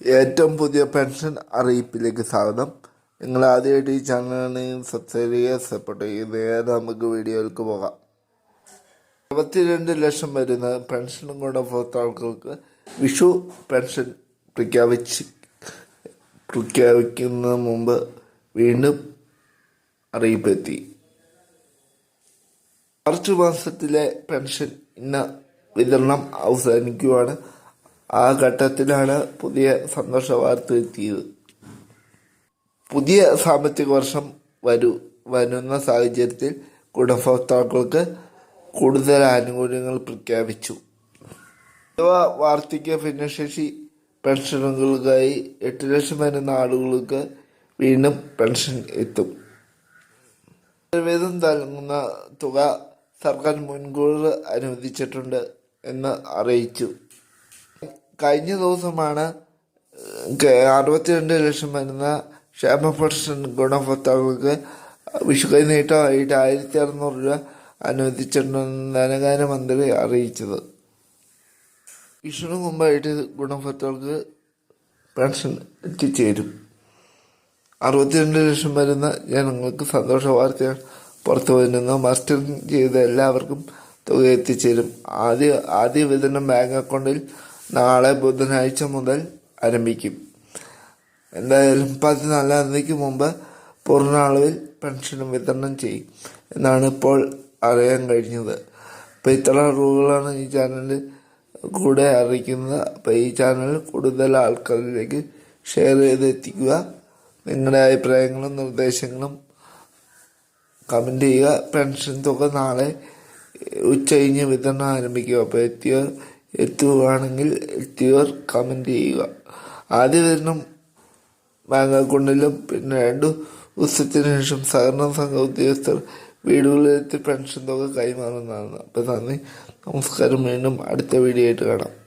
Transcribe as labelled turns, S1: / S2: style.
S1: ഏറ്റവും പുതിയ പെൻഷൻ അറിയിപ്പിലേക്ക് സ്വാഗതം. നിങ്ങൾ ആദ്യമായിട്ട് ഈ ചാനലാണ് സബ്സ്ക്രൈബ് ചെയ്യുക സപ്പോർട്ട് ചെയ്യുക. നേരെ നമുക്ക് വീഡിയോയിലേക്ക് പോകാം. ഇരുപത്തിരണ്ട് ലക്ഷം വരുന്ന പെൻഷനും ഗുണഭോക്താക്കൾക്ക് വിഷു പെൻഷൻ പ്രഖ്യാപിച്ച് പ്രഖ്യാപിക്കുന്ന മുമ്പ് വീണ്ടും അറിയിപ്പെത്തി മാർച്ച് മാസത്തിലെ പെൻഷൻ ഇന്ന് വിതരണം അവസാനിക്കുവാണ്. ആ ഘട്ടത്തിലാണ് പുതിയ സന്തോഷ വാർത്ത എത്തിയത്. പുതിയ സാമ്പത്തിക വർഷം വരൂ വരുന്ന സാഹചര്യത്തിൽ ഗുണഭോക്താക്കൾക്ക് കൂടുതൽ ആനുകൂല്യങ്ങൾ പ്രഖ്യാപിച്ചു. യുവ വാർദ്ധക്യ ഭിന്നശേഷി പെൻഷനുകൾക്കായി എട്ട് ലക്ഷം വരുന്ന ആളുകൾക്ക് വീണ്ടും പെൻഷൻ എത്തും. വേതം നൽകുന്ന തുക സർക്കാർ മുൻകൂർ അനുവദിച്ചിട്ടുണ്ട് എന്ന് അറിയിച്ചു. കഴിഞ്ഞ ദിവസമാണ് അറുപത്തിരണ്ട് ലക്ഷം വരുന്ന ക്ഷേമ പെൻഷൻ ഗുണഭോക്താക്കൾക്ക് വിഷുക്കൈ നീട്ടമായിട്ട് ആയിരത്തി അറുന്നൂറ് രൂപ അനുവദിച്ചിട്ടുണ്ടെന്ന് ധനകാര്യ മന്ത്രി അറിയിച്ചത്. വിഷുവിന് മുമ്പായിട്ട് ഗുണഭോക്താക്കൾക്ക് പെൻഷൻ എത്തിച്ചേരും. അറുപത്തിരണ്ട് ലക്ഷം വരുന്ന ജനങ്ങൾക്ക് സന്തോഷ വാർത്തയാണ് പുറത്തു വരുന്നത് മസ്റ്ററിംഗ് ചെയ്ത എല്ലാവർക്കും തുക എത്തിച്ചേരും. ആദ്യ ആദ്യ വിതരണം ബാങ്ക് അക്കൗണ്ടിൽ നാളെ ബുധനാഴ്ച മുതൽ ആരംഭിക്കും. എന്തായാലും പതിനാലാം തീയതിക്ക് മുമ്പ് പൂർണ അളവിൽ പെൻഷൻ വിതരണം ചെയ്യും എന്നാണ് ഇപ്പോൾ അറിയാൻ കഴിഞ്ഞത്. അപ്പോൾ ഇത്ര റൂളുകളാണ് ഈ ചാനലിൽ കൂടെ അറിയിക്കുന്നത്. അപ്പോൾ ഈ ചാനൽ കൂടുതൽ ആൾക്കാരിലേക്ക് ഷെയർ ചെയ്ത് എത്തിക്കുക നിങ്ങളുടെ അഭിപ്രായങ്ങളും നിർദ്ദേശങ്ങളും കമന്റ് ചെയ്യുക. പെൻഷൻ തുക നാളെ ഉച്ച കഴിഞ്ഞ് വിതരണം ആരംഭിക്കുക അപ്പോൾ എത്തിയവർ എത്തുകയാണെങ്കിൽ എത്തിയവർ കമന്റ് ചെയ്യുക. ആദ്യ വരണം ബാങ്ക് അക്കൗണ്ടിലും പിന്നെ രണ്ടു ദിവസത്തിന് ശേഷം സഹകരണ സംഘ ഉദ്യോഗസ്ഥർ വീടുകളിലെത്തി പെൻഷൻ തുക കൈമാറുന്നതാണ്. അപ്പോൾ നന്ദി. നമസ്കാരം. വീണ്ടും അടുത്ത വീഡിയോ ആയിട്ട് കാണാം.